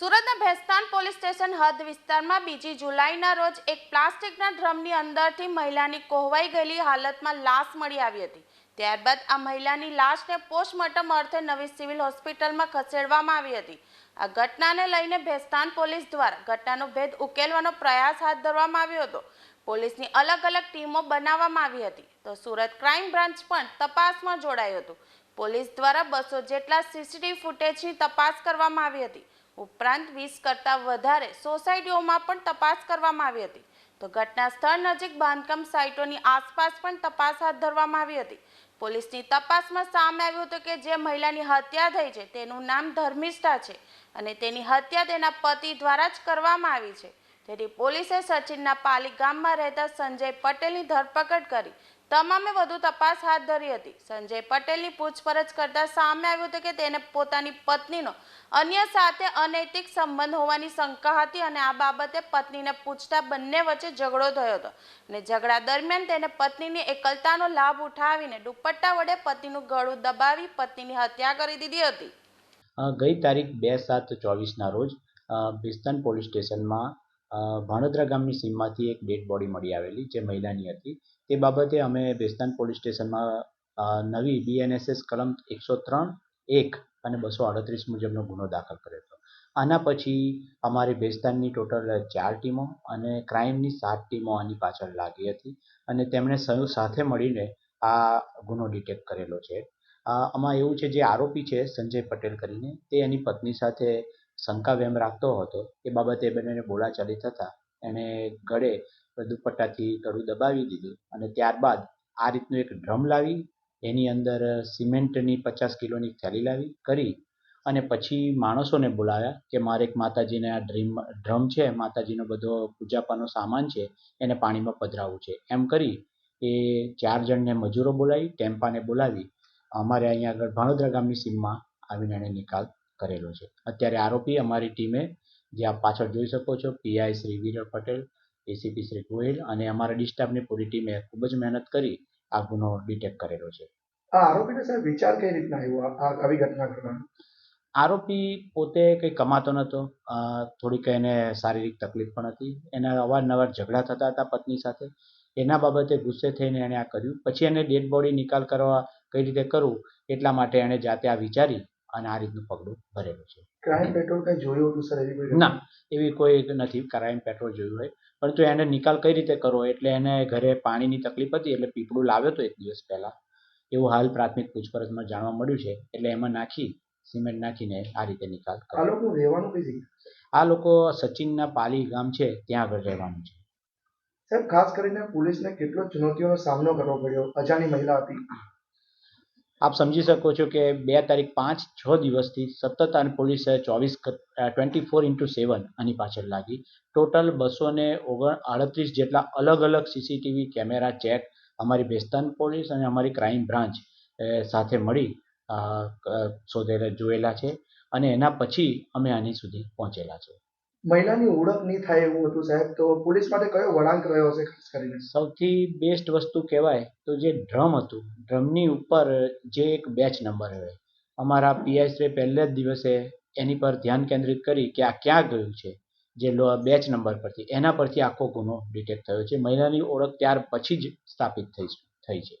સુરતના Bhestan police station હદ વિસ્તારમાં બીજી જુલાઈના રોજ એક પ્લાસ્ટિકના ડ્રમની અંદરથી મહિલાની કોહવાઈ ગયેલી હાલતમાં લાશ મળી આવી હતી. ત્યારબાદ આ મહિલાની લાશને પોસ્ટમોર્ટમ અર્થે નવી સિવિલ હોસ્પિટલમાં ખસેડવામાં આવી હતી. આ ઘટનાને લઈને ભેસ્તાન પોલીસ દ્વારા ઘટનાનો ભેદ ઉકેલવાનો પ્રયાસ હાથ ધરવામાં આવ્યો હતો. પોલીસની અલગ અલગ ટીમો બનાવવામાં આવી હતી. તો સુરત ક્રાઇમ બ્રાન્ચ પણ તપાસમાં જોડાયું હતું. પોલીસ દ્વારા બસો જેટલા સીસીટીવી ફૂટેજની તપાસ કરવામાં આવી હતી. ઉપરાંત વીસ કરતાં વધારે સોસાયટીઓમાં પણ તપાસ કરવામાં આવી હતી. તો ઘટના સ્થળ નજીક બાંધકામ સાઇટોની આસપાસ પણ તપાસ હાથ ધરવામાં આવી હતી. પોલીસની તપાસમાં સામે આવ્યું હતું કે જે મહિલાની હત્યા થઈ છે, તેનું નામ ધર્મિષ્ઠા છે અને તેની હત્યા તેના પતિ દ્વારા જ કરવામાં આવી છે. તેથી પોલીસે સચિનના પાલી ગામમાં રહેતા સંજય પટેલની ધરપકડ કરી તમામે વધુ તપાસ હાથ ધરી હતી. સંજય પટેલની પૂછપરછ કરતા સામે આવ્યું હતું કે તેને પોતાની પત્નીનો અન્ય સાથે અનૈતિક સંબંધ હોવાની શંકા હતી અને આ બાબતે પત્નીને પૂછતા બંને વચ્ચે ઝઘડો થયો હતો. અને ઝઘડા દરમિયાન તેને પત્નીની એકલતાનો લાભ ઉઠાવીને દુપટ્ટા વડે પતિનું ગળું દબાવી પત્નીની હત્યા કરી દીધી હતી. ગઈ તારીખ બે સાત ચોવીસના રોજ ભિસ્તન પોલીસ સ્ટેશનમાં ભાણોદરા ગામની સીમમાંથી એક ડેડ બોડી મળી આવેલી જે મહિલાની હતી. તે બાબતે અમે ભેસ્તાન પોલીસ સ્ટેશનમાં નવી બીએનએસએસ કલમ એકસો ત્રણ એક અને બસો આડત્રીસ મુજબનો ગુનો દાખલ કર્યો હતો. આના પછી અમારી ભેસ્તાનની ટોટલ ચાર ટીમો અને ક્રાઇમની સાત ટીમો આની પાછળ લાગી હતી અને તેમણે સૌ સાથે મળીને આ ગુનો ડિટેક્ટ કરેલો છે. આમાં એવું છે જે આરોપી છે, સંજય પટેલ કરીને, તે એની પત્ની સાથે શંકા વેમ રાખતો હતો. એ બાબતે બંનેને બોલાચાલી થતાં એણે ગળે દુપટ્ટાથી ગળું દબાવી દીધું અને ત્યારબાદ આ રીતનું એક ડ્રમ લાવી, એની અંદર સિમેન્ટની પચાસ કિલોની થેલી લાવી, કરી અને પછી માણસોને બોલાવ્યા કે મારે એક માતાજીને આ ડ્રીમ, ડ્રમ છે, માતાજીનો બધો પૂજાપાનો સામાન છે, એને પાણીમાં પધરાવવું છે. એમ કરી એ ચાર જણને મજૂરો બોલાવી, ટેમ્પાને બોલાવી, અમારે અહીંયા આગળ ભાણોદરા ગામની સીમમાં આવીને એણે નિકાલ કરેલો છે. અત્યારે આરોપી અમારી ટીમે જે આપ પાછળ જોઈ શકો છો, પીઆઈ શ્રી વિરલ પટેલ એસીપી શ્રી ગોહિલ અને અમારા ડિસ્ટાફની પૂરી ટીમે ખૂબ જ મહેનત કરી આ ગુનો ડિટેક્ટ કરેલો છે. આ આરોપીને સાહેબ વિચાર કઈ રીતના આવ્યો? આ આવી ઘટના કરવાનો આરોપી પોતે કંઈ કમાતો નહોતો. થોડીક એને શારીરિક તકલીફ પણ હતી. એના અવારનવાર ઝઘડા થતા હતા પત્ની સાથે. એના બાબતે ગુસ્સે થઈને એણે આ કર્યું. પછી એને ડેડ બોડી નિકાલ કરવા કઈ રીતે કરવું એટલા માટે એણે જાતે આ વિચારી અને આ રીતનું પગલું ભરેલું છે. ક્રાઇમ પેટ્રોલ કઈ જોયું હતું સર એવી કોઈ ના એવી કોઈ નથી. ક્રાઇમ પેટ્રોલ જોયું હોય. પરંતુ એને નિકાલ કઈ રીતે કરવો? એટલે એને ઘરે પાણીની તકલીફ હતી એટલે પીપળું લાવ્યો હતો એક દિવસ પહેલા. એવું હાલ પ્રાથમિક પૂછપરછમાં જાણવા મળ્યું છે. એટલે એમાં નાખી સિમેન્ટ નાખીને આ રીતે નિકાલ આ લોકો રહેવાનું કઈ આ લોકો સચિનના પાલી ગામ છે ત્યાં આગળ રહેવાનું છે. સાહેબ ખાસ કરીને પોલીસને કેટલો ચુનૌતીઓનો સામનો કરવો પડ્યો? અજાણી મહિલા હતી. આપ સમજી શકો છો કે બે તારીખ પાંચ, છ દિવસથી સતત અને પોલીસ ચોવીસ ટ્વેન્ટી ફોર ઇન્ટુ સેવન આની પાછળ લાગી. ટોટલ બસો ને ઓગણ, આડત્રીસ જેટલા અલગ અલગ સીસીટીવી કેમેરા ચેક અમારી બેસ્તાન પોલીસ અને અમારી ક્રાઇમ બ્રાન્ચ સાથે મળી શોધેલા જોયેલા છે અને એના પછી અમે આની સુધી પહોંચેલા છે મહિલાની ઓળખ નહીં થાય એવું હતું સાહેબ. તો પોલીસ માટે કયો વળાંક રહ્યો હશે ખાસ કરીને? સૌથી બેસ્ટ વસ્તુ કહેવાય તો જે ડ્રમ હતું, ડ્રમની ઉપર જે એક બેચ નંબર હોય અમારા શ્રી પહેલે જ દિવસે એની પર ધ્યાન કેન્દ્રિત કરી કે આ ક્યાં ગયું છે, જે બેચ નંબર પરથી. એના પરથી આખો ગુનો ડિટેક્ટ થયો છે. મહિલાની ઓળખ ત્યાર પછી જ સ્થાપિત થઈ થઈ છે.